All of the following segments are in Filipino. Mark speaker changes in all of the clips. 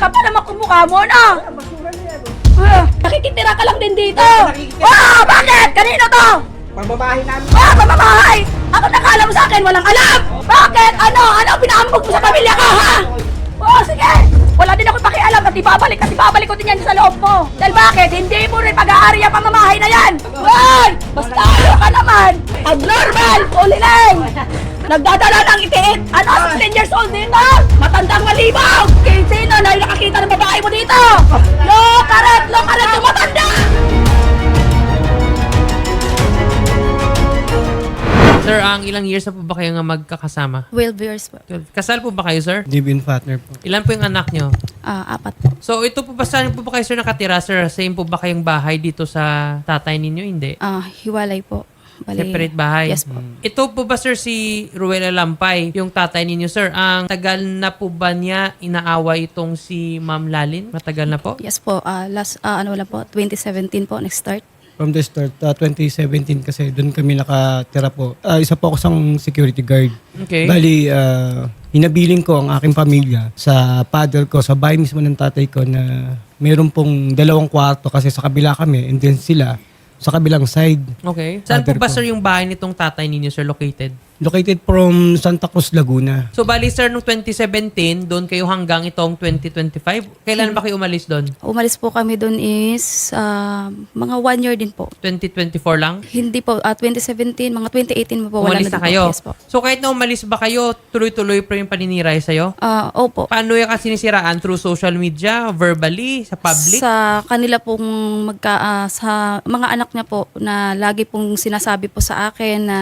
Speaker 1: kapal naman kumukha mo, no? Ah, nakikitira ka lang din dito.
Speaker 2: nakikitira.
Speaker 1: Ah, bakit? Kanino to?
Speaker 2: Pambabahin namin.
Speaker 1: Ah, pamamahay! Ako nakala mo sa akin, walang alam! Bakit? Ano? Ano pinaambog mo sa pamilya ko, ha? Oo, sige! Wala din ako pakialam at ibabalik at ibabalik ko din yan sa loob mo. Dahil bakit? Hindi mo rin pag-aari ang pamamahay na yan! Hoy! Basta ano ka naman! Abnormal! Uliling! Nagdadala ng itiit! Ano? 16 years old dito! Matandang malibog! Kaya sino na nakakita ng babae mo dito? Lokaret! Lokaret yung matanda!
Speaker 3: Sir, ang ilang years na po ba kayo nga magkakasama?
Speaker 4: 12 years po.
Speaker 3: 12. Kasal po ba kayo, sir?
Speaker 5: Live-in partner po.
Speaker 3: Ilan po yung anak nyo?
Speaker 4: Ah, apat po.
Speaker 3: So, ito po ba, saan po ba kayo, sir, nakatira, sir? Same po ba kayong bahay dito sa tatay ninyo? Hindi.
Speaker 4: Ah, hiwalay po. Bali,
Speaker 3: Separate bahay?
Speaker 4: Yes po.
Speaker 3: Ito po ba, sir, si Ruela Lampay, yung tatay ninyo, sir? Ang tagal na po ba niya inaaway itong si Ma'am Lalin? Matagal na po?
Speaker 4: Yes po. Ah, last, ah, ano lang po, 2017 po, next start.
Speaker 5: From the start, uh, 2017 kasi doon kami nakatira po. Ah, isa po ako sang security guard.
Speaker 3: Okay.
Speaker 5: Bali, uh, hinabiling ko ang aking pamilya sa father ko, sa bahay mismo ng tatay ko na meron pong dalawang kwarto kasi sa kabila kami and then sila sa kabilang side.
Speaker 3: Okay. Saan po
Speaker 5: Father
Speaker 3: ba,
Speaker 5: ko.
Speaker 3: sir, yung bahay nitong tatay ninyo, sir, located?
Speaker 5: Located from Santa Cruz, Laguna.
Speaker 3: So, bali, sir, nung 2017, doon kayo hanggang itong 2025. Kailan ba kayo umalis doon?
Speaker 4: Umalis po kami doon is ah, mga one year din po.
Speaker 3: 2024 lang?
Speaker 4: Hindi po, ah, 2017, mga 2018 po, wala
Speaker 3: umalis
Speaker 4: na,
Speaker 3: na
Speaker 4: din
Speaker 3: kayo.
Speaker 4: Po. Yes po.
Speaker 3: So kahit na umalis ba kayo, tuloy-tuloy pa yung paniniray sa'yo?
Speaker 4: Ah, opo.
Speaker 3: Paano yung sinisiraan? Through social media? Verbally? Sa public?
Speaker 4: Sa kanila pong magka, ah, sa mga anak niya po na lagi pong sinasabi po sa akin na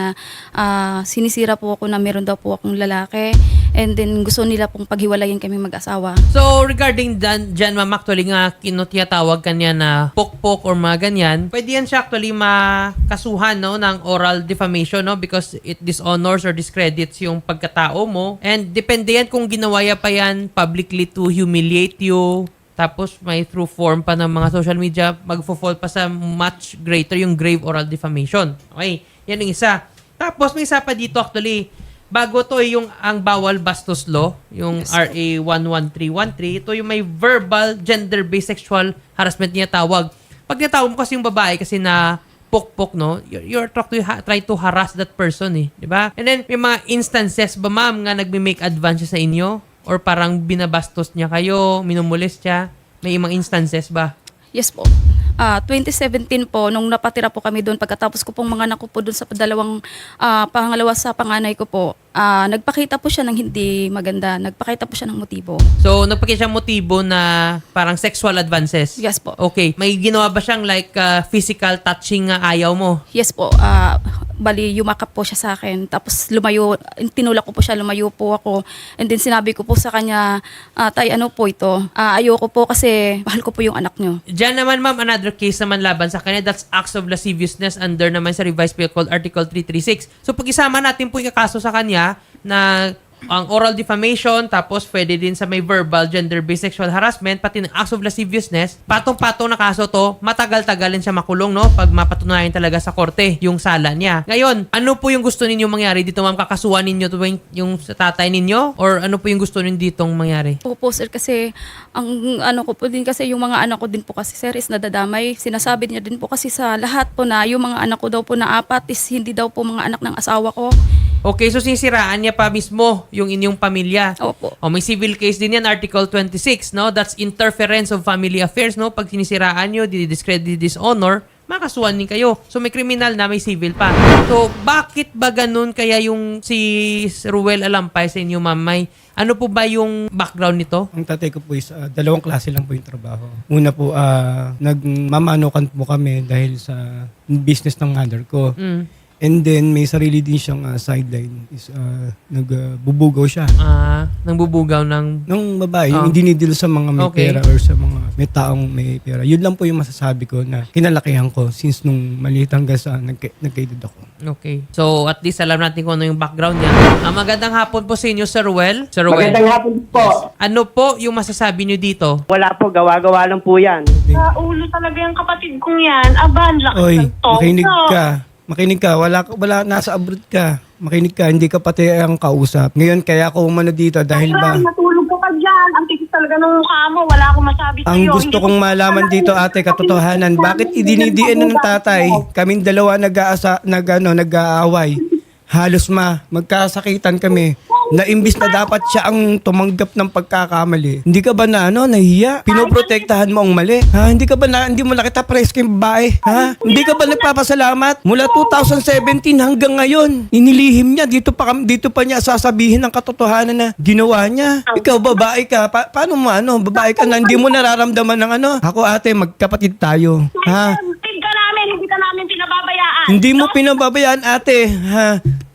Speaker 4: ah, sinisira po ako na meron daw po akong lalaki and then gusto nila pong paghiwalayin kami mag-asawa.
Speaker 3: So regarding dan, dyan ma'am, actually nga kinutiyatawag kanya na pok-pok or mga ganyan, pwede yan siya actually makasuhan no, ng oral defamation no, because it dishonors or discredits yung pagkatao mo. And depende yan kung ginawa pa yan publicly to humiliate you, tapos may through form pa ng mga social media, magfo-fall pa sa much greater yung grave oral defamation. Okay, yan yung isa. Tapos may isa pa dito actually, bago to yung ang bawal bastos law, yung RA 11313, ito yung may verbal gender-based sexual harassment niya tawag. Pag natawag mo kasi yung babae kasi na pok-pok, no? You're, you're try to, ha- try to harass that person, eh. di ba? And then, may mga instances ba, ma'am, nga nagme-make advances sa inyo? Or parang binabastos niya kayo, minumulis siya? May mga instances ba?
Speaker 4: Yes po. Ah, 2017 po, nung napatira po kami doon, pagkatapos ko pong mga anak ko po doon sa dalawang ah, pangalawa sa panganay ko po, ah, nagpakita po siya ng hindi maganda. Nagpakita po siya ng motibo.
Speaker 3: So, nagpakita siya motibo na parang sexual advances?
Speaker 4: Yes po.
Speaker 3: Okay. May ginawa ba siyang like uh, physical touching nga ayaw mo?
Speaker 4: Yes po. ah, bali, yumakap po siya sa akin. Tapos lumayo, tinulak ko po siya, lumayo po ako. And then sinabi ko po sa kanya, ah, tay, ano po ito? Ah, ayoko po kasi mahal ko po yung anak nyo.
Speaker 3: Diyan naman ma'am, another case naman laban sa kanya. That's acts of lasciviousness under naman sa revised penal code article 336. So pag isama natin po yung kaso sa kanya na ang oral defamation, tapos pwede din sa may verbal gender-based sexual harassment, pati ng acts of lasciviousness, patong-patong na kaso to, matagal-tagalin siya makulong, no? Pag mapatunayan talaga sa korte yung sala niya. Ngayon, ano po yung gusto ninyo mangyari dito, ma'am? Kakasuhan ninyo to yung, sa tatay ninyo? Or ano po yung gusto ninyo ditong mangyari?
Speaker 4: Opo, sir, kasi ang ano ko po din kasi yung mga anak ko din po kasi sir is nadadamay. Sinasabi niya din po kasi sa lahat po na yung mga anak ko daw po na apat is hindi daw po mga anak ng asawa ko.
Speaker 3: Okay, so sinisiraan niya pa mismo yung inyong pamilya.
Speaker 4: Opo.
Speaker 3: O may civil case din yan, Article 26, no? That's interference of family affairs, no? Pag sinisiraan nyo, discredit, dishonor, makasuhan din kayo. So may criminal na, may civil pa. So bakit ba ganun kaya yung si Ruel Alampay sa inyo, ma'am? May, ano po ba yung background nito?
Speaker 5: Ang tatay ko po is ah, dalawang klase lang po yung trabaho. Una po, uh, nagmamanukan po kami dahil sa business ng mother ko.
Speaker 3: Mm.
Speaker 5: And then may sarili din siyang ah, sideline. Is ah, nagbubugaw siya.
Speaker 3: Ah, nang bubugaw ng...
Speaker 5: Nung babae,
Speaker 3: Ah.
Speaker 5: yung dinidil sa mga may
Speaker 3: Okay.
Speaker 5: pera or sa mga may taong may pera. Yun lang po yung masasabi ko na kinalakihan ko since nung maliit hanggang sa nagka- nagkaedad ako.
Speaker 3: Okay. So at least alam natin kung ano yung background niya. Ah, magandang hapon po sa inyo, Sir Ruel. Sir Ruel.
Speaker 2: Magandang hapon po.
Speaker 3: Ano po yung masasabi niyo dito?
Speaker 2: Wala po, gawa-gawa lang po yan.
Speaker 6: Sa ulo talaga yung kapatid kong yan. Aban, lakas
Speaker 5: Oy,
Speaker 6: ng tong.
Speaker 5: makinig ka. Makinig ka. Wala, wala, nasa abroad ka. Makinig ka. Hindi ka pati ang kausap. Ngayon, kaya ako umano dito dahil ba...
Speaker 6: Matulog ka pa dyan. Ang titis talaga ng mukha mo. Wala akong masabi sa'yo.
Speaker 5: Ang gusto kong
Speaker 6: ko-
Speaker 5: malaman dito ate katotohanan, bakit idinidiin ng tatay? Kaming dalawa nag-aasa, nag, ano, nag-aaway. Halos ma, magkasakitan kami. Na imbis na dapat siya ang tumanggap ng pagkakamali. Hindi ka ba na ano, nahiya? Pinoprotektahan mo ang mali. Ha? Hindi ka ba na, hindi mo nakita press kayong babae? Ha? Hindi ka ba nagpapasalamat? Mula 2017 hanggang ngayon, inilihim niya, dito pa, dito pa niya sasabihin ang katotohanan na ginawa niya. Ikaw, babae ka. Pa- paano mo ano, babae ka na hindi mo nararamdaman ng ano? Ako ate, magkapatid tayo. Ha?
Speaker 6: Kapatid ka namin, hindi ka namin pinababayaan.
Speaker 5: Hindi mo pinababayaan ate, ha?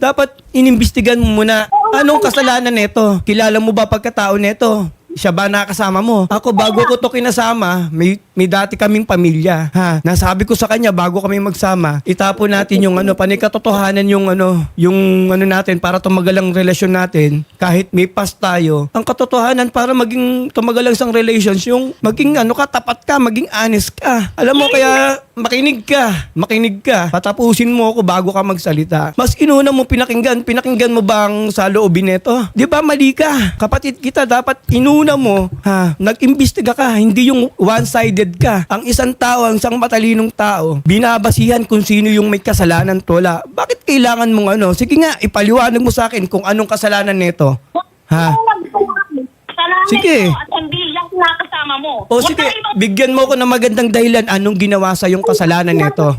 Speaker 5: Dapat inimbestigan mo muna. Anong kasalanan nito? Kilala mo ba pagkatao nito? Siya ba nakasama mo? Ako, bago ko to kinasama, may, may dati kaming pamilya. Ha? Nasabi ko sa kanya, bago kami magsama, itapon natin yung ano, panikatotohanan yung ano, yung ano natin, para tumagal ang relasyon natin, kahit may past tayo. Ang katotohanan para maging tumagal ang isang relations, yung maging ano ka, tapat ka, maging honest ka. Alam mo, kaya makinig ka, makinig ka. Patapusin mo ako bago ka magsalita. Mas inuna mo pinakinggan, pinakinggan mo bang sa loobin nito? Di ba mali ka? Kapatid kita, dapat inuna mo, ha, nag-imbestiga ka, hindi yung one-sided ka. Ang isang tao, ang isang matalinong tao, binabasihan kung sino yung may kasalanan tola. Bakit kailangan mong ano? Sige nga, ipaliwanag mo sa akin kung anong kasalanan nito. Ha?
Speaker 6: Salamat
Speaker 5: Sige.
Speaker 6: mo at yung nakasama mo.
Speaker 5: O
Speaker 6: Huwag
Speaker 5: sige, bigyan mo ko ng magandang dahilan anong ginawa sa yung kasalanan nito.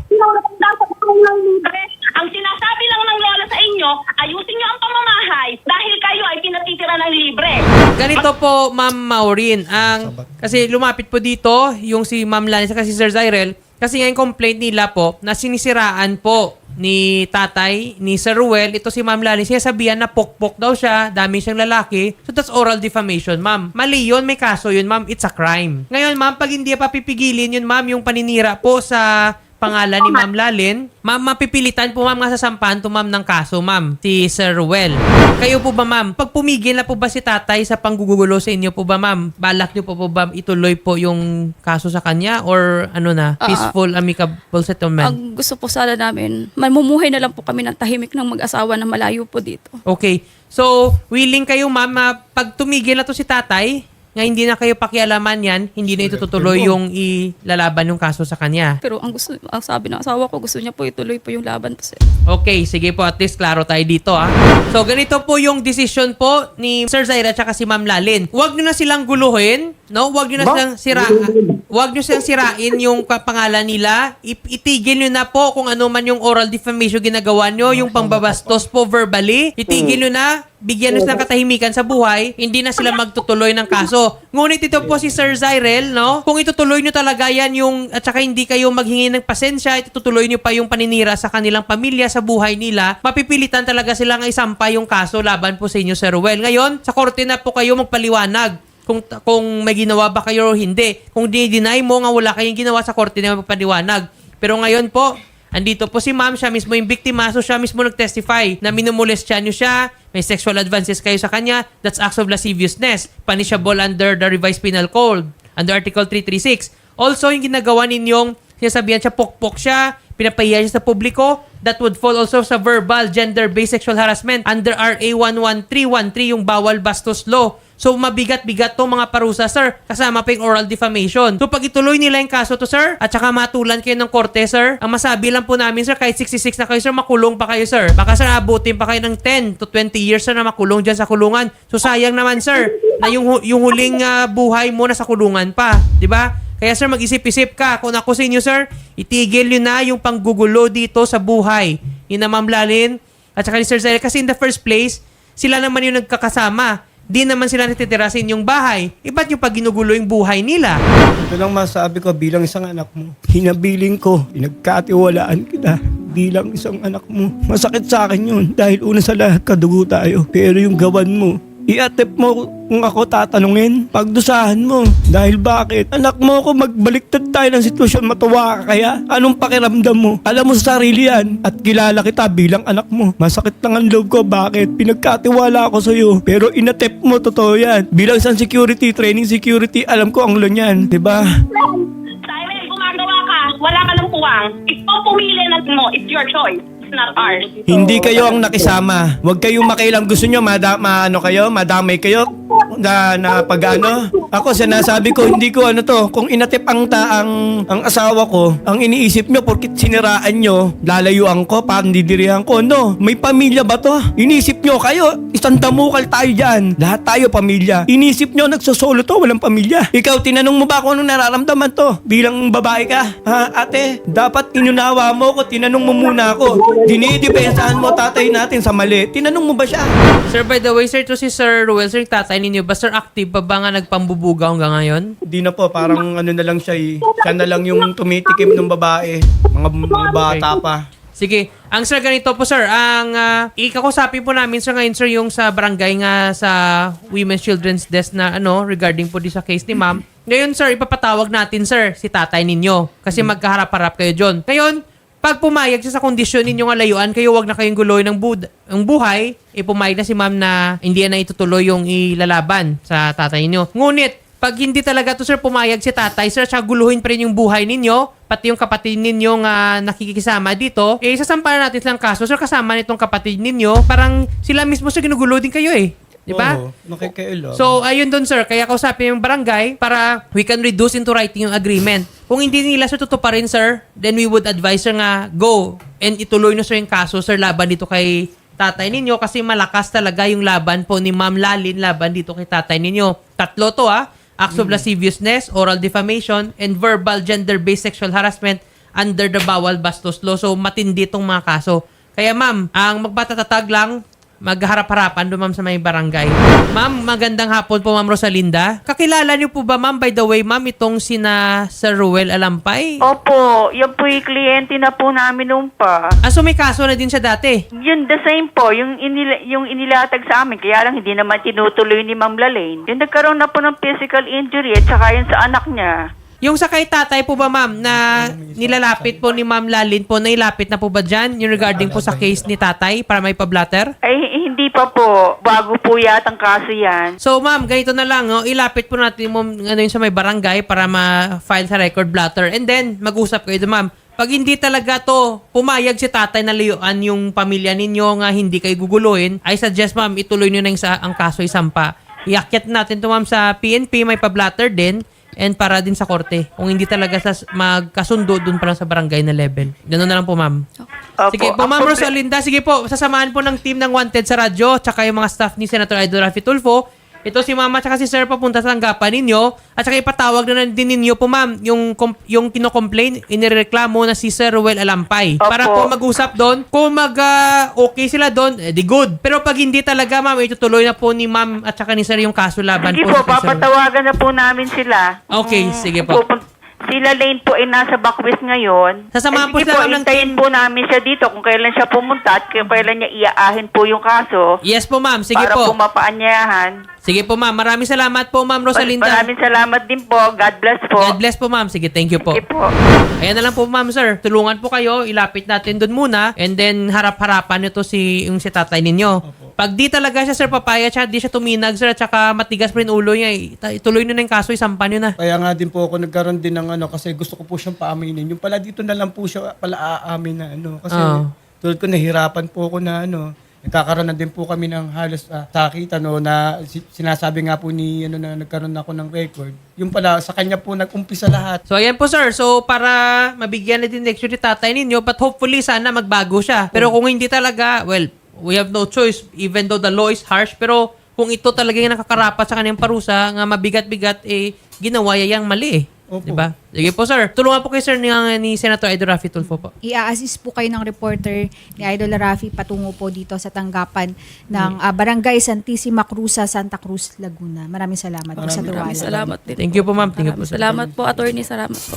Speaker 6: Ang sinasabi lang ng lola sa inyo, ayusin nyo ang pamamahay dahil kayo ay pinatitira ng libre.
Speaker 3: Ganito po, Ma'am Maureen. Ang, kasi lumapit po dito yung si Ma'am Lanis at si Sir Zyrel. Kasi nga yung complaint nila po na sinisiraan po ni tatay, ni Sir Ruel, ito si Ma'am Lanis, sinasabihan na pokpok daw siya, dami siyang lalaki. So that's oral defamation, ma'am. Mali yun, may kaso yun, ma'am. It's a crime. Ngayon, ma'am, pag hindi pa pipigilin yun, ma'am, yung paninira po sa pangalan ni Ma'am Lalin, ma'am, mapipilitan po ma'am nga sasampahan to ma'am ng kaso, ma'am, si Sir Ruel. Kayo po ba ma'am, pag pumigil na po ba si tatay sa panggugulo sa inyo po ba ma'am, balak niyo po po ba ituloy po yung kaso sa kanya or ano na,
Speaker 4: Ah,
Speaker 3: peaceful, amicable settlement?
Speaker 4: Ang gusto po sana namin, mamumuhay na lang po kami ng tahimik ng mag-asawa na malayo po dito.
Speaker 3: Okay. So, willing kayo ma'am, ah, pag tumigil na to si tatay, nga hindi na kayo pakialaman yan, hindi na itutuloy yung ilalaban yung kaso sa kanya.
Speaker 4: Pero ang gusto, ang sabi ng asawa ko, gusto niya po ituloy po yung laban po sir.
Speaker 3: Okay, sige po. At least klaro tayo dito ah. So, ganito po yung decision po ni Sir Zaira at si Ma'am Lalin. Huwag nyo na silang guluhin, no? Huwag nyo na silang sira Huwag nyo silang sirain yung kapangalan nila. I- itigil nyo na po kung ano man yung oral defamation ginagawa nyo, yung pangbabastos po verbally. Itigil nyo na. Bigyan nyo silang katahimikan sa buhay. Hindi na sila magtutuloy ng kaso. Ngunit ito po si Sir Zyrel, no? Kung itutuloy nyo talaga yan yung, at saka hindi kayo maghingi ng pasensya, itutuloy nyo pa yung paninira sa kanilang pamilya, sa buhay nila, mapipilitan talaga sila nga isampa yung kaso laban po sa inyo, Sir Ruel. Ngayon, sa korte na po kayo magpaliwanag kung kung may ginawa ba kayo o hindi. Kung di-deny mo nga wala kayong ginawa sa korte na magpaliwanag. Pero ngayon po, andito po si ma'am, siya mismo yung biktima, so siya mismo nag-testify na minumolestyan nyo siya, may sexual advances kayo sa kanya, that's acts of lasciviousness, punishable under the revised penal code, under Article 336. Also, yung ginagawa ninyong sinasabihan siya, pokpok siya, pinapahiya siya sa publiko, that would fall also sa verbal, gender-based sexual harassment under RA 11313, yung bawal bastos law. So, mabigat-bigat to mga parusa, sir. Kasama pa yung oral defamation. So, pag ituloy nila yung kaso to, sir, at saka matulan kayo ng korte, sir, ang masabi lang po namin, sir, kahit 66 na kayo, sir, makulong pa kayo, sir. Baka, sir, abutin pa kayo ng 10 to 20 years, sir, na makulong dyan sa kulungan. So, sayang naman, sir, na yung, yung huling ah, buhay mo na sa kulungan pa. 'Di ba? Kaya sir, mag-isip-isip ka. Kung ako sa inyo, sir, itigil nyo na yung panggugulo dito sa buhay. Yun na Ma'am Lalin at saka ni Sir Zyle. Kasi in the first place, sila naman yung nagkakasama. Di naman sila natitira sa inyong bahay. Yung pag ginugulo yung buhay nila?
Speaker 5: Ito lang masabi ko bilang isang anak mo. Hinabiling ko, pinagkatiwalaan kita bilang isang anak mo. Masakit sa akin yun dahil una sa lahat kadugo tayo. Pero yung gawan mo, i-attempt mo kung ako tatanungin, pagdusahan mo. Dahil bakit? Anak mo ako, magbaliktad tayo ng sitwasyon, matuwa ka kaya? Anong pakiramdam mo? Alam mo sa sarili yan at kilala kita bilang anak mo. Masakit lang ang loob ko, bakit? Pinagkatiwala ako sa'yo, pero inattempt mo, totoo yan. Bilang isang security, training security, alam ko ang lon yan, di ba?
Speaker 6: Simon, gumagawa ka. Wala ka ng puwang. Ikaw pumili na mo. It's your choice. Not ours.
Speaker 5: Hindi kayo ang nakisama. Huwag kayong makialam. Gusto nyo mada, ma, ano kayo, madamay kayo. na, na pag ano. Ako sinasabi ko, hindi ko ano to, kung inatip ang taang ang asawa ko, ang iniisip nyo, porkit siniraan nyo, lalayuan ko, pandidirihan ko. No, may pamilya ba to? Inisip nyo kayo, isang damukal tayo dyan. Lahat tayo pamilya. Inisip nyo, nagsosolo to, walang pamilya. Ikaw, tinanong mo ba kung anong nararamdaman to? Bilang babae ka? Ha, ate, dapat inunawa mo ko, tinanong mo muna ako. Dinidepensahan mo tatay natin sa mali. Tinanong mo ba siya?
Speaker 3: Sir, by the way, sir, to si Sir Ruel, sir, tatay ninyo, ba sir, active pa ba nga nagpambubuga hanggang ngayon?
Speaker 5: Di na po, parang ano na lang siya eh. Siya na lang yung tumitikim ng babae. Mga, mga bata pa.
Speaker 3: Sige. Ang sir, ganito po sir, ang uh, ikakusapin po namin sir ngayon sir yung sa barangay nga sa Women's Children's Desk na ano regarding po di sa case ni ma'am. Ngayon sir, ipapatawag natin sir si tatay ninyo kasi magkaharap-harap kayo John. Ngayon, pag pumayag siya sa kondisyon ninyong layuan, kayo wag na kayong guloy ng, bud- ng buhay, ipumayag na si ma'am na hindi na itutuloy yung ilalaban sa tatay ninyo. Ngunit, pag hindi talaga to sir pumayag si tatay, sir, tsaka guluhin pa rin yung buhay ninyo, pati yung kapatid ninyo nga nakikisama dito, eh, sasampahan natin silang kaso. Sir, kasama nitong kapatid ninyo, parang sila mismo sir ginugulo din kayo eh. Di ba?
Speaker 5: Oo, nakikialam.
Speaker 3: So, ayun doon sir. Kaya kausapin yung barangay para we can reduce into writing yung agreement. Kung hindi nila sir tutuparin sir, then we would advise sir nga go and ituloy na sir yung kaso sir laban dito kay tatay ninyo kasi malakas talaga yung laban po ni Ma'am Lalin laban dito kay tatay ninyo. Tatlo to ah. Acts of lasciviousness, oral defamation, and verbal gender-based sexual harassment under the bawal bastos law. So, matindi tong mga kaso. Kaya ma'am, ang magpatatatag lang, magharap-harapan doon ma'am sa may barangay. Ma'am, magandang hapon po ma'am Rosalinda. Kakilala niyo po ba ma'am, by the way ma'am, itong sina Sir Ruel Alampay?
Speaker 7: Opo, yan po yung kliyente na po namin noon pa.
Speaker 3: Ah, so may kaso na din siya dati?
Speaker 7: Yun, the same po, yung, inila, yung inilatag sa amin, kaya lang hindi naman tinutuloy ni Ma'am Lalaine. Yung nagkaroon na po ng physical injury at saka yun sa anak niya.
Speaker 3: Yung sa kay tatay po ba ma'am, na nilalapit po ni ma'am Lalin po, nailapit na po ba dyan? Yung regarding po sa case ni tatay para may pablatter?
Speaker 7: Ay, hindi pa po. Bago po yatang kaso yan.
Speaker 3: So ma'am, ganito na lang, no? ilapit po natin mo ano yun sa may barangay para ma-file sa record blatter. And then, mag-usap kayo doon, ma'am. Pag hindi talaga to pumayag si tatay na layuan yung pamilya ninyo nga hindi kayo guguluhin, I suggest ma'am, ituloy nyo na yung sa, ang kaso isampa. Iakyat natin to ma'am sa PNP, may pa-blatter din and para din sa korte. Kung hindi talaga sa magkasundo doon pa lang sa barangay na level. Ganun na lang po, ma'am.
Speaker 7: Opo.
Speaker 3: Sige po, Ma'am Rosalinda. Sige po, sasamahan po ng team ng Wanted sa radyo tsaka yung mga staff ni Senator Idol Rafi Tulfo. Ito si Mama tsaka si Sir papunta sa tanggapan ninyo. At saka ipatawag na din ninyo po, Ma'am, yung, yung kinocomplain, inireklamo na si Sir Ruel Alampay.
Speaker 7: Opo.
Speaker 3: Para po mag-usap doon. Kung mag ah, okay sila doon, eh, di good. Pero pag hindi talaga, Ma'am, itutuloy na po ni Ma'am at saka ni Sir yung kaso laban
Speaker 7: Sige
Speaker 3: po.
Speaker 7: po,
Speaker 3: Sir Ruel.
Speaker 7: papatawagan na po namin sila.
Speaker 3: Okay,
Speaker 7: Mm,
Speaker 3: sige po.
Speaker 7: pupun- Sila Lane po ay nasa backwest ngayon.
Speaker 3: Sasamahan po
Speaker 7: sige
Speaker 3: sila ng
Speaker 7: hintayin
Speaker 3: team.
Speaker 7: po namin siya dito kung kailan siya pumunta at kung kailan niya iaahin po yung kaso.
Speaker 3: Yes po, Ma'am. Sige
Speaker 7: para
Speaker 3: po.
Speaker 7: po mapaanyahan.
Speaker 3: Sige po, Ma'am. Maraming salamat po, Ma'am Rosalinda.
Speaker 7: Maraming salamat din po. God bless po.
Speaker 3: God bless po, Ma'am. Sige, thank you po.
Speaker 7: Sige po.
Speaker 3: Ayan na lang po, ma'am, sir. Tulungan po kayo. Ilapit natin doon muna. And then, harap-harapan nito si, yung si tatay ninyo. Pag di talaga siya, sir, papaya siya, di siya tuminag, sir, at saka matigas pa rin ulo niya. ita- Ituloy nyo na yung kaso, isampan nyo na.
Speaker 5: Kaya nga din po ako nagkaroon din ng ano kasi gusto ko po siyang paaminin. Yung pala dito na lang po siya pala aamin na ano. Kasi
Speaker 3: Oo.
Speaker 5: tulad ko nahirapan po ako na ano. Nagkakaroon na din po kami ng halos uh, sakit ano na si- sinasabi nga po ni ano na nagkaroon ako ng record. Yung pala sa kanya po nag-umpisa lahat.
Speaker 3: So, ayan po, sir. So, para mabigyan na din lecture ni tatay ninyo, but hopefully, sana magbago siya. Pero kung hindi talaga, well, we have no choice, even though the law is harsh, pero kung ito talaga yung nakakarapat sa kanyang parusa, nga mabigat-bigat, eh, ginawa niya yung mali eh.
Speaker 5: Opo.
Speaker 3: Diba? Sige po, sir. Tulungan po kay sir ni, ni Senator Edo Rafi Tulfo po.
Speaker 8: i-assist po kayo ng reporter ni Idol Rafi patungo po dito sa tanggapan ng ah, Barangay Santissima Cruz sa Santa Cruz, Laguna. Maraming salamat po sa
Speaker 4: Maraming
Speaker 8: tiwala.
Speaker 4: salamat din
Speaker 3: Thank you po, ma'am. Thank you po,
Speaker 4: Maraming
Speaker 3: sir.
Speaker 4: Salamat po, attorney. Salamat po.